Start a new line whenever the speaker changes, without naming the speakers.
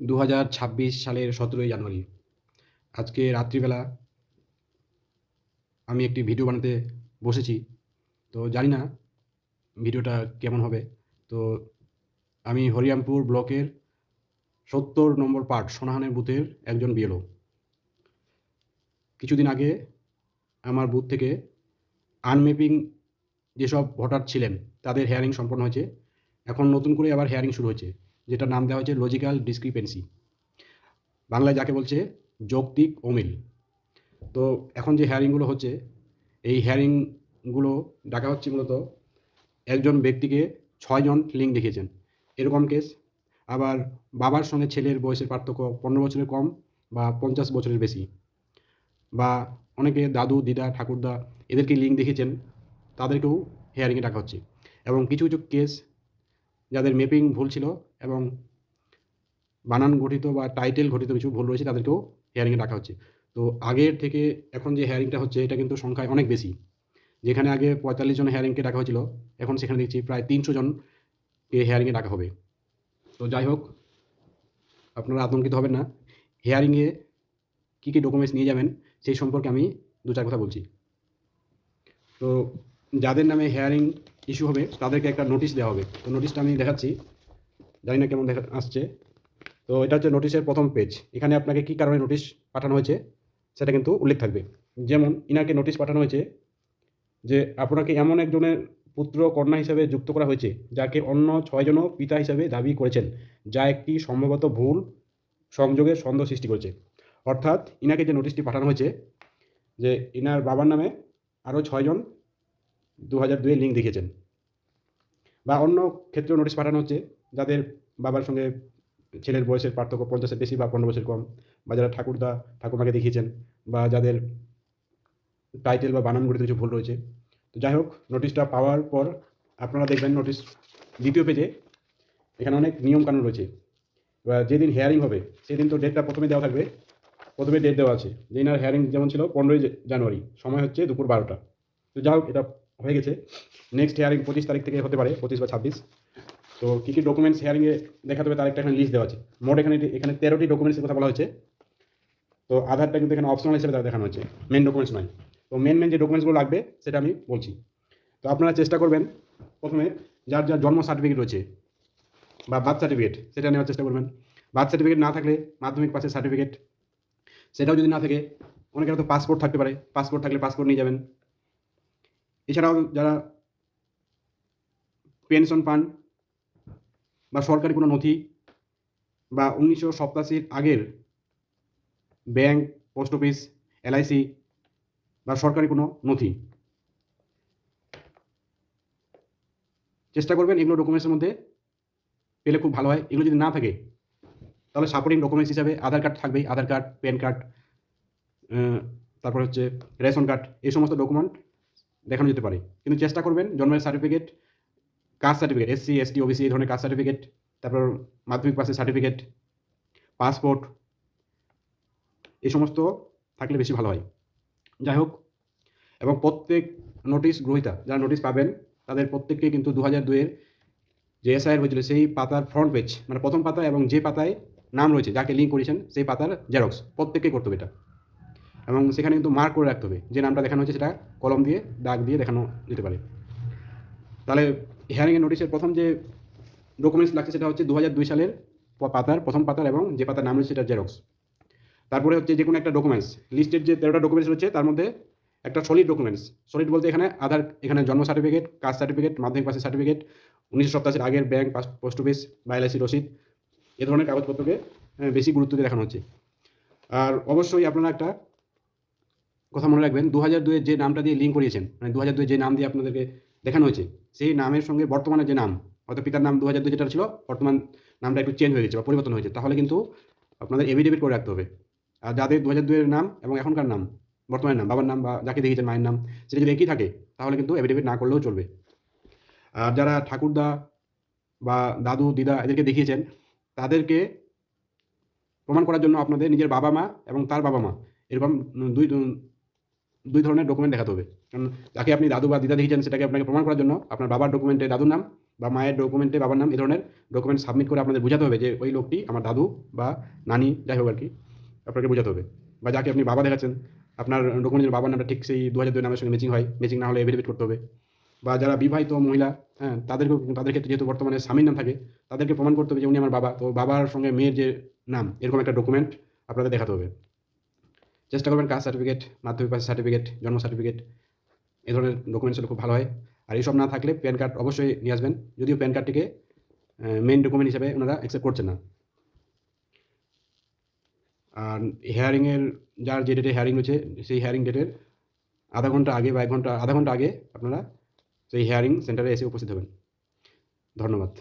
দু হাজার ছাব্বিশ সালের সতেরোই জানুয়ারি। আজকে রাত্রিবেলা আমি একটি ভিডিও বানাতে বসেছি। তো জানি না ভিডিওটা কেমন হবে। তো আমি হরিরামপুর ব্লকের সত্তর নম্বর পার্ট সোনাহানের বুথের একজন বিএলও। কিছুদিন আগে আমার বুথ থেকে আনমেপিং যেসব ভোটার ছিলেন, তাদের হেয়ারিং সম্পন্ন হয়েছে। এখন নতুন করে আবার হেয়ারিং শুরু হয়েছে। যেটা নাম দেওয়া হয়েছে লজিক্যাল ডিসক্রিপেন্সি বাংলায় যাকে বলছে যৌক্তিক অমিল। তো এখন যে হেয়ারিংগুলো হচ্ছে, এই হেয়ারিংগুলো ডাকা হচ্ছে মূলত একজন ব্যক্তিকে ছয়জন লিঙ্ক দেখিয়েছেন এরকম কেস আবার বাবার সঙ্গে ছেলের বয়সের পার্থক্য পনেরো বছরের কম বা পঞ্চাশ বছরের বেশি। বা অনেকে দাদু, দিদা, ঠাকুরদা এদেরকে লিঙ্ক দেখিয়েছেন তাদেরকেও হেয়ারিংয়ে ডাকা হচ্ছে। এবং কিছু কিছু কেস যাদের মেপিং ভুল ছিল এবং বানান গঠিত বা টাইটেল ঘটিত কিছু ভুল রয়েছে, তাদেরকেও হেয়ারিংয়ে ডাকা হচ্ছে। তো আগের থেকে এখন যে হেয়ারিংটা হচ্ছে, এটা কিন্তু সংখ্যায় অনেক বেশি। যেখানে আগে পঁয়তাল্লিশ জন হেয়ারিংকে ডাকা হয়েছিল, এখন সেখানে দেখছি প্রায় তিনশো জনকে হেয়ারিংয়ে ডাকা হবে। তো যাই হোক, আপনারা আতঙ্কিত হবেন না। হেয়ারিংয়ে কী কী ডকুমেন্টস নিয়ে যাবেন, সেই সম্পর্কে আমি দু চার কথা বলছি। তো যাদের নামে হেয়ারিং ইস্যু হবে, তাদেরকে একটা নোটিশ দেওয়া হবে। তো নোটিশটা আমি দেখাচ্ছি। জানি না কেমন দেখা আসছে। তো এটা হচ্ছে নোটিশের প্রথম পেজ এখানে আপনাকে কী কারণে নোটিশ পাঠানো হয়েছে, সেটা কিন্তু উল্লেখ থাকবে। যেমন, ইনাকে নোটিশ পাঠানো হয়েছে যে আপনাকে এমন একজনের পুত্র, কন্যা হিসাবে যুক্ত করা হয়েছে, যাকে অন্য ছয়জনও পিতা হিসাবে দাবি করেছেন, যা একটি সম্ভবত ভুল সংযোগের সন্দেহ সৃষ্টি করেছে। অর্থাৎ, ইনাকে যে নোটিশটি পাঠানো হয়েছে, যে ইনার বাবার নামে আরও ছয়জন দু হাজার দুয়ে লিঙ্ক দেখিয়েছেন। বা অন্য ক্ষেত্রেও নোটিশ পাঠানো হচ্ছে যাদের বাবার সঙ্গে ছেলের বয়সের পার্থক্য পঞ্চাশের বেশি বা পনেরো বছর কম, বা যারা ঠাকুরদা ঠাকুরমাকে দেখিয়েছেন, বা যাদের টাইটেল বা বানান গঠিত কিছু ভুল রয়েছে। তো যাই হোক নোটিশটা পাওয়ার পর আপনারা দেখবেন নোটিশ দ্বিতীয় পেজে এখানে অনেক নিয়ম কানুন রয়েছে। এবার যেদিন হেয়ারিং হবে, সেদিন তো ডেটটা প্রথমে দেওয়া থাকবে। প্রথমে ডেট দেওয়া আছে। যে ইনার হেয়ারিং যেমন ছিল, পনেরোই জানুয়ারি। সময় হচ্ছে দুপুর বারোটা। তো যাই হোক, এটা হয়ে গেছে। নেক্সট হেয়ারিং পঁচিশ তারিখ থেকে হতে পারে, পঁচিশ বা ছাব্বিশ। তো কী কী ডকুমেন্টস হেয়ারিংয়ে দেখাতে হবে তার একটা এখানে লিস্ট দেওয়া আছে। মোট এখানে এখানে তেরোটি ডকুমেন্টসের কথা বলা হয়েছে। তো আধারটা কিন্তু এখানে অপশনাল হিসেবে তারা দেখানো হচ্ছে মেন ডকুমেন্টস নয়। তো মেন মেন যে ডকুমেন্টসগুলো লাগবে, সেটা আমি বলছি। তো আপনারা চেষ্টা করবেন প্রথমে যার যার জন্ম সার্টিফিকেট রয়েছে বা বার্থ সার্টিফিকেট সেটা নেওয়ার চেষ্টা করবেন। বার্থ সার্টিফিকেট না থাকলে মাধ্যমিক পাশের সার্টিফিকেট সেটাও যদি না থাকে, অনেকের তো পাসপোর্ট থাকতে পারে। পাসপোর্ট থাকলে পাসপোর্ট নিয়ে যাবেন। এছাড়াও যারা পেনশন পান বা সরকারি কোনো নথি বা উনিশশো সপ্তাশির আগের ব্যাংক, পোস্ট অফিস, এলআইসি বা সরকারি কোনো নথি। চেষ্টা করবেন এগুলো ডকুমেন্টসের মধ্যে পেলে খুব ভালো হয়। এগুলো যদি না থাকে, তাহলে সাপোর্টিং ডকুমেন্টস হিসাবে আধার কার্ড থাকবেই। আধার কার্ড, প্যান কার্ড তারপর হচ্ছে রেশন কার্ড, এই সমস্ত ডকুমেন্ট দেখানো যেতে পারে। কিন্তু চেষ্টা করবেন জন্মের certificate caste certificate SC ST OBC এই ধরনের কাস্ট সার্টিফিকেট, তারপর মাধ্যমিক পাসের সার্টিফিকেট, পাসপোর্ট, এই সমস্ত থাকলে বেশি ভালো হয়। যাই হোক, এবং প্রত্যেক নোটিশ গ্রহীতা, যারা নোটিশ পাবেন, তাদের প্রত্যেককে কিন্তু দু হাজার দুয়ের যে এসআইআর হয়েছিল, সেই পাতার ফ্রন্ট পেজ মানে প্রথম পাতা এবং যে পাতায় নাম রয়েছে, যাকে লিঙ্ক করেছেন, সেই পাতার জেরক্স প্রত্যেককে করতে হবে এটা। এবং সেখানে কিন্তু মার্ক করে রাখতে হবে, যে নামটা দেখানো হচ্ছে সেটা কলম দিয়ে, দাগ দিয়ে দেখানো যেতে পারে। তাহলে হিয়ারিংয়ের নোটিশের প্রথম যে ডকুমেন্টস লাগছে সেটা হচ্ছে দু হাজার দুই সালের পাতার, প্রথম পাতার এবং যে পাতার নাম রয়েছে সেটা জেরক্স তারপরে হচ্ছে যে কোনো একটা ডকুমেন্টস লিস্টেড যে তেরোটা ডকুমেন্টস রয়েছে, তার মধ্যে একটা সলিড ডকুমেন্টস সলিড বলতে এখানে আধার এখানে জন্ম সার্টিফিকেট কাস্ট সার্টিফিকেট মাধ্যমিক পাসের সার্টিফিকেট উনিশশো সপ্তাহের আগের ব্যাংক পোস্ট অফিস বা রসিদ এ ধরনের কাগজপত্রকে বেশি গুরুত্ব দিয়ে দেখানো হচ্ছে। আর অবশ্যই আপনারা একটা কথা মনে রাখবেন দু হাজার দুয়ের যে নামটা দিয়ে লিঙ্ক করিয়েছেন মানে দু হাজার দুয়ে যে নাম দিয়ে আপনাদেরকে দেখানো হয়েছে। সেই নামের সঙ্গে বর্তমানে যে নাম, হয়তো পিতার নাম দু হাজার দুই যেটা ছিল, বর্তমান নামটা একটু চেঞ্জ হয়ে গেছে বা পরিবর্তন হয়েছে। তাহলে কিন্তু আপনাদের এভিডেভিট করে রাখতে হবে। আর যাদের দু হাজার দুয়ের নাম এবং এখনকার নাম, বর্তমানের নাম, বাবার নাম বা যাকে দেখিয়েছেন মায়ের নাম সেটা যদি একই থাকে, তাহলে কিন্তু এভিডেভিট না করলেও চলবে। আর যারা ঠাকুরদা বা দাদু, দিদা এদেরকে দেখিয়েছেন, তাদেরকে প্রমাণ করার জন্য আপনাদের নিজের বাবা মা এবং তার বাবা মা, এরকম দুই দুই ধরনের ডকুমেন্ট দেখাতে হবে। কারণ যাকে আপনি দাদু বা দিদা দেখিয়েছেন সেটাকে আপনাকে প্রমাণ করার জন্য আপনার বাবার ডকুমেন্টে দাদুর নাম বা মায়ের ডকুমেন্টে বাবার নাম এই ধরনের ডকুমেন্ট সাবমিট করে আপনাদের বোঝাতে হবে যে ওই লোকটি আমার দাদু বা নানি, যাই হোক আর কি, আপনাকে বোঝাতে হবে। বা যাকে আপনি বাবা দেখাচ্ছেন, আপনার ডকুমেন্টের বাবার নামটা ঠিক সেই দু হাজার দুই নামের সঙ্গে ম্যাচিং হয় ম্যাচিং না হলে এভিডেভিট করতে হবে। বা যারা বিবাহিত মহিলা হ্যাঁ তাদেরকেও, তাদের ক্ষেত্রে যেহেতু বর্তমানে স্বামীর নাম থাকে, তাদেরকে প্রমাণ করতে হবে যে উনি আমার বাবা। তো বাবার সঙ্গে মেয়ের যে নাম, এরকম একটা ডকুমেন্ট আপনাদের দেখাতে হবে। চেষ্টা করবেন কাস্ট সার্টিফিকেট, মাধ্যমিক পাস সার্টিফিকেট, জন্ম সার্টিফিকেট এই ধরনের ডকুমেন্টস হলে খুব ভালো হয়। আর এইসব না থাকলে প্যান কার্ড অবশ্যই নিয়ে আসবেন। যদিও প্যান কার্ডটিকে মেন ডকুমেন্ট হিসাবে ওনারা অ্যাকসেপ্ট করছেন না। আর হেয়ারিংয়ের যার যে ডেটে হেয়ারিং হচ্ছে সেই হেয়ারিং ডেটের আধা ঘণ্টা আগে বা এক ঘণ্টা, আধা ঘণ্টা আগে আপনারা সেই হেয়ারিং সেন্টারে এসে উপস্থিত হবেন। ধন্যবাদ।